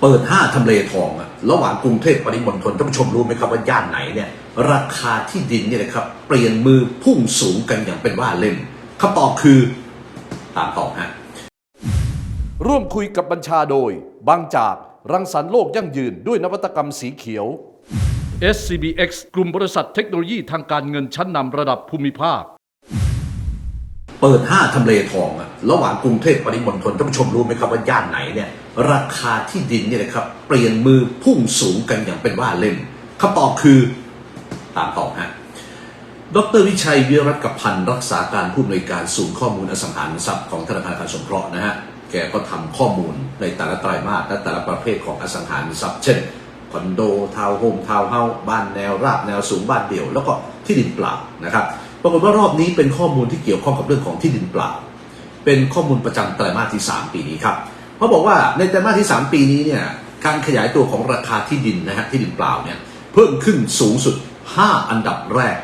เปิดห้าทำเลทองอะระหว่างกรุงเทพปริมณฑลท่านผู้ชมรู้ไหมครับว่าย่านไหนเนี่ยราคาที่ดินเนี่ยนะครับเปลี่ยนมือพุ่งสูงกันอย่างเป็นว่าเล่นคำตอบคือตามตอบฮะร่วมคุยกับบัญชาโดย บางจากรังสรรค์โลกยั่งยืนด้วยนวัตกรรมสีเขียว SCBX กลุ่มบริษัทเทคโนโลยีทางการเงินชั้นนำระดับภูมิภาค เปิดห้าทำเลทองอะ ระหว่างกรุงเทพปริมณฑลท่านผู้ชมรู้ไหมครับว่าย่านไหนเนี่ยราคาที่ดินเนี่ยนะครับเปลี่ยนมือพุ่งสูงกันอย่างเป็นว่าเล่นคำตอบคือตามตอบฮะดรวิชัยวิรัตกพันธ์รักษาการผู้อำนวยการศูนย์ข้อมูลอสังหาริมทรัพย์ของธนาคารการสงเคราะห์นะฮะแกก็ทำข้อมูลในแต่ละไตรมาสและแต่ละประเภทของอสังหาริมทรัพย์เช่นคอนโดทาวน์โฮมทาวน์เฮาส์บ้านแนวราบแนวสูงบ้านเดี่ยว แล้วก็ที่ดินเปล่านะครับปรากฏว่ารอบนี้เป็นข้อมูลที่เกี่ยวข้องกับเรื่องของที่ดินเปล่า เป็นข้อมูลประจำไตรมาสที่ 3 ปีนี้ครับเขาบอกว่าในไตรมาสที่ 3 ปีนี้เนี่ยการขยายตัวของราคาที่ดินนะฮะที่ดินเปล่าเนี่ยเพิ่มขึ้นสูงสุด 5 อันดับแรก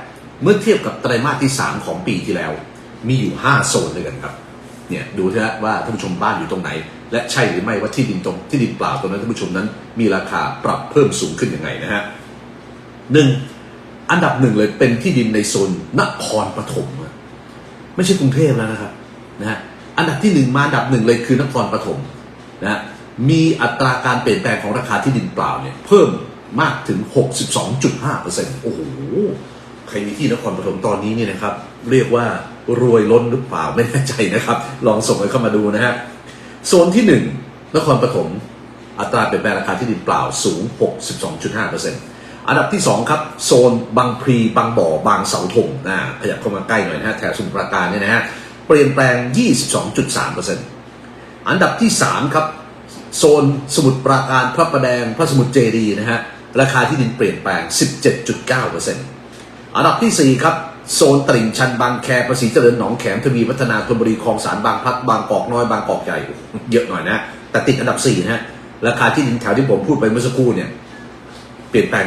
เมื่อเทียบกับไตรมาสที่ 3 ของปีที่แล้ว มีอยู่ 5 โซนด้วยกันครับเนี่ยดูเถอะว่าท่านผู้ชมบ้านอยู่ตรงไหน และใช่หรือไม่ว่าที่ดินตรงที่ดินเปล่าตรงนั้นท่านผู้ชมนั้น มีราคาปรับเพิ่มสูงขึ้นยังไงนะฮะหนึ่งอันดับหนึ่งเลยเป็นที่ดินในโซนนครปฐมไม่ใช่กรุงเทพแล้วนะครับนะฮะ อันดับที่หนึ่งมาอันดับหนึ่งเลยคือนครปฐมนะมีอัตราการเปลี่ยนแปลงของราคาที่ดินเปล่าเนี่ยเพิ่มมากถึง 62.5%โอ้โห ใครมีที่นครปฐมตอนนี้เนี่ยนะครับ เรียกว่ารวยล้นหรือเปล่าไม่แน่ใจนะครับ ลองส่งกันเข้ามาดูนะฮะโซนที่หนึ่งนครปฐมอัตราเปลี่ยนแปลงราคาที่ดินเปล่าสูง 62.5%อันดับที่ 2 ครับ โซนบางพลีบางบ่อบางเสาธงนะขยับเข้ามาใกล้หน่อยนะฮะแถวสมุทรปราการเนี่ยนะฮะ เปลี่ยนแปลง 22.3%อันดับที่ 3 ครับ โซนสมุทรปราการพระประแดงพระสมุทรเจดีนะฮะราคาที่ดินเปลี่ยนแปลง 17.9%อันดับทีสี่4 ครับ โซนตลิ่งชันบางแคภาษีเจริญหนองแขมทวีวัฒนาธนบุรีคลองสารบางพัดบางกอกน้อยบางกอกใหญ่เยอะหน่อยนะ แต่ติดอันดับ4นะฮะราคาที่ดินแถวที่ผมพูดไปเมื่อสักครู่เนี่ยเปลี่ยนแปลง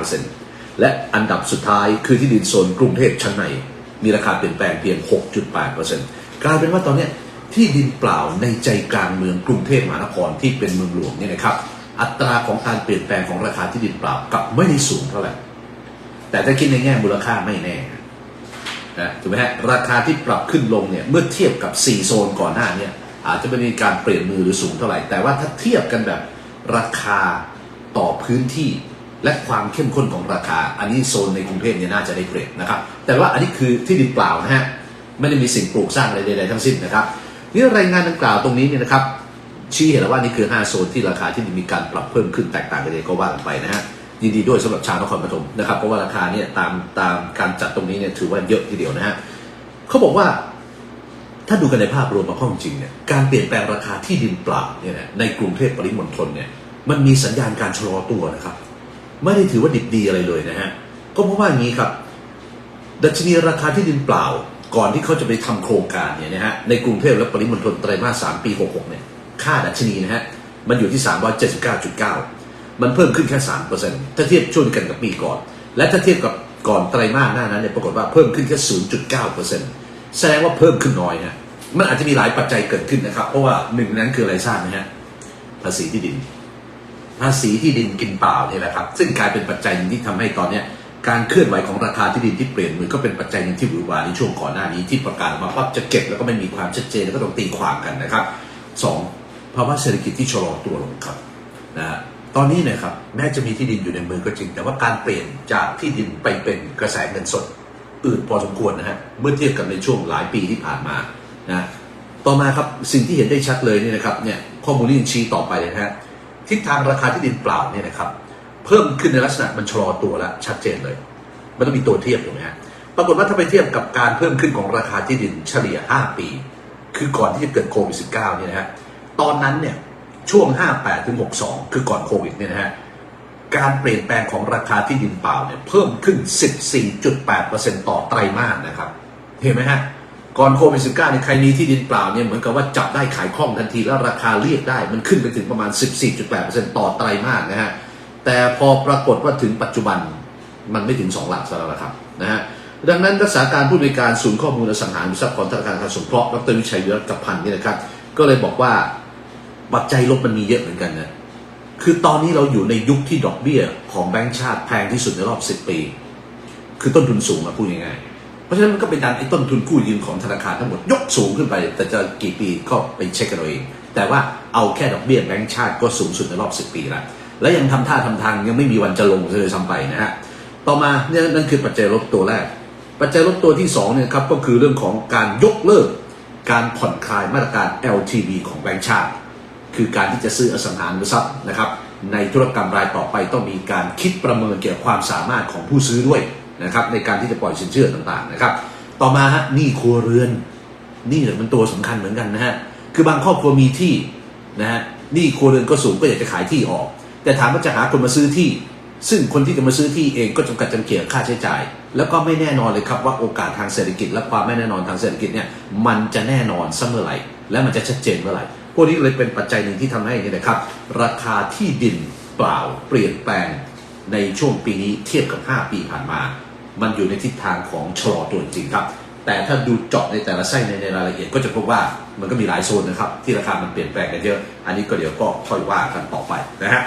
14.9%และอันดับสุดท้ายคือที่ดินโซนกรุงเทพชั้นใน มีราคาเปลี่ยนแปลงเพียง 6.8%กลายเป็นว่าตอนนี้ที่ดินเปล่าในใจกลางเมืองกรุงเทพมหานครที่เป็นเมืองหลวงเนี่ยนะครับ อัตราของการเปลี่ยนแปลงของราคาที่ดินเปล่ากับไม่ได้สูงเท่าไหร่แต่ถ้าคิดในแง่มูลค่าไม่แน่นะถูกไหมฮะราคาที่ปรับขึ้นลงเนี่ยเมื่อเทียบกับ 4 โซนก่อนหน้าเนี่ยอาจจะไม่มีการเปลี่ยนมือหรือสูงเท่าไหร่ แต่ว่าถ้าเทียบกันแบบราคาต่อพื้นที่ และความเข้มข้นของราคา อันนี้โซนในกรุงเทพเนี่ยน่าจะได้เปรียบนะครับ แต่ว่าอันนี้คือที่ดินเปล่านะฮะ ไม่ได้มีสิ่งปลูกสร้างอะไรใดๆทั้งสิ้นนะครับ นี่รายงานดังกล่าวตรงนี้เนี่ยนะครับ ชี้เห็นแล้วว่านี่คือ 5 โซนที่ราคาที่มีการปรับเพิ่มขึ้นแตกต่างกันเลยก็ว่ากันไปนะฮะ ยินดีด้วยสำหรับชาวนครปฐมนะครับเพราะว่าราคาเนี่ยตามตามการจัดตรงนี้เนี่ยถือว่าเยอะทีเดียวนะฮะเขาบอกว่าถ้าดูกันในภาพรวมมาข้อจริงเนี่ยการเปลี่ยนแปลงราคาที่ดินเปล่าเนี่ยในกรุงเทพปริมณฑลเนี่ยมันมีสัญญาณการชะลอตัวนะครับ ไม่ได้ถือว่าดิบดีอะไรเลยนะฮะ ก็เพราะว่าอย่างนี้ครับ ดัชนีราคาที่ดินเปล่า ก่อนที่เขาจะไปทำโครงการเนี่ยนะฮะ ในกรุงเทพและปริมณฑลไตรมาส3ปี 66 เนี่ย ค่าดัชนีนะฮะ มันอยู่ที่ 379.9 มันเพิ่มขึ้นแค่ 3%ถ้าเทียบช่วงกันกับปีก่อน และถ้าเทียบกับก่อนไตรมาสหน้านั้นเนี่ย ปรากฏว่าเพิ่มขึ้นแค่ 0.9%แสดงว่าเพิ่มขึ้นน้อยฮะมันอาจจะมีหลายปัจจัยเกิดขึ้นนะครับ เพราะว่าหนึ่งนนั้นคืออะไรทราบไหมฮะ ภาษีที่ดิน ภาษีที่ดินกินเปล่าเนี่ยแหละครับ ซึ่งกลายเป็นปัจจัยที่ทำให้ตอนเนี้ยการเคลื่อนไหวของราคาที่ดินที่เปลี่ยนมือก็เป็นปัจจัยหนึ่งที่หวือหวาในช่วงก่อนหน้านี้ที่ประกาศมาว่าจะเก็บแล้วก็ไม่มีความชัดเจนแล้วก็ต้องตีความกันนะครับสองภาวะเศรษฐกิจที่ชะลอตัวลงครับนะตอนนี้เนะครับแม้จะมีที่ดินอยู่ในมือก็จริง แต่ว่าการเปลี่ยนจากที่ดินไปเป็นกระแสเงินสดอืดพอสมควรนะฮะเมื่อเทียบกับในช่วงหลายปีที่ผ่านมานะต่อมาครับสิ่งที่เห็นได้ชัดเลยเนี่ยนะครับเนี่ยข้อมูลที่ชี้ต่อไปนะฮะ ทิศทางราคาที่ดินเปล่าเนี่ยนะครับเพิ่มขึ้นในลักษณะมันชะลอตัวแล้วชัดเจนเลย มันต้องมีตัวเทียบถูกไหมฮะปรากฏว่าถ้าไปเทียบกับการเพิ่มขึ้นของราคาที่ดินเฉลี่ย 5 ปี คือก่อนที่จะเกิดโควิด -19 เนี่ยนะฮะตอนนั้นเนี่ยช่วง 58ถึง62 คือก่อนโควิดเนี่ยนะฮะการเปลี่ยนแปลงของราคาที่ดินเปล่าเนี่ยเพิ่มขึ้น 14.8%ต่อไตรมาสนะครับ เห็นไหมฮะ ก่อนโควิด -19 เนี่ยใครมีที่ดินเปล่าเนี่ยเหมือนกับว่าจับได้ขายคล่องทันทีแล้วราคาเรียกได้ มันขึ้นไปถึงประมาณ 14.8%ต่อไตรมาสนะฮะแต่พอปรากฏว่าถึงปัจจุบันมันไม่ถึง 2 หลักซะแล้วละครับนะฮะดังนั้นรักษาการผู้บริการศูนย์ข้อมูลอสังหาริมทรัพย์ของธนาคารการสงเคราะห์ดรวิชัยวิรัตกับพันธ์นี่นะครับก็เลยบอกว่าปัจจัยลบมันมีเยอะเหมือนกันนะคือตอนนี้เราอยู่ในยุคที่ดอกเบี้ยของแบงก์ชาติแพงที่สุดในรอบ 10 ปี คือต้นทุนสูงอะพูดง่ายๆ เพราะฉะนั้นมันก็เป็นดันไอ้ต้นทุนกู้ยืมของธนาคารทั้งหมดยกสูงขึ้นไป แต่จะกี่ปีก็ไปเช็คกันเอาเองแต่ว่าเอาแค่ดอกเบี้ยแบงก์ชาติก็สูงสุดในรอบ 10 ปีแล้วและยังทำท่าทำทางยังไม่มีวันจะลงเลยซ้ำไปนะฮะต่อมาเนี่ยนั่นคือปัจจัยลบตัวแรก ปัจจัยลบตัวที่2เนี่ยครับก็คือเรื่องของการยกเลิก การผ่อนคลายมาตรการ LTV ของแบงก์ชาติ คือการที่จะซื้ออสังหาริมทรัพย์นะครับในธุรกรรมรายต่อไปต้องมีการคิดประเมินเกี่ยวกับความสามารถของผู้ซื้อด้วย นะครับในการที่จะปล่อยสินเชื่อต่างๆนะครับ ต่อมาฮะหนี้ครัวเรือนหนี่เนี่ยมันตัวสำคัญเหมือนกันนะฮะคือบางครอบครัวมีที่นะฮะหนี้ครัวเรือนก็สูงก็อยากจะขายที่ออก แต่ถามว่าจะหาคนมาซื้อที่ ซึ่งคนที่จะมาซื้อที่เองก็จำกัดจำเกี่ยค่าใช้จ่าย แล้วก็ไม่แน่นอนเลยครับว่าโอกาสทางเศรษฐกิจ และความไม่แน่นอนทางเศรษฐกิจเนี่ยมันจะแน่นอนเสมอไหร่และมันจะชัดเจนเมื่อไหร่พวกนี้เลยเป็นปัจจัยหนึ่งที่ทำให้เนี่นะครับ ราคาที่ดินเปล่าเปลี่ยนแปลงในช่วงปีนี้เทียบกับ 5 ปีผ่านมา มันอยู่ในทิศทางของชะลอตัวจริงครับ แต่ถ้าดูเจาะในแต่ละไส้ในในรายละเอียดก็จะพบว่ามันก็มีหลายโซนนะครับที่ราคามันเปลี่ยนแปลงกันเยอะ อันนี้ก็เดี๋ยวก็ค่อยว่ากันต่อไปนะฮะ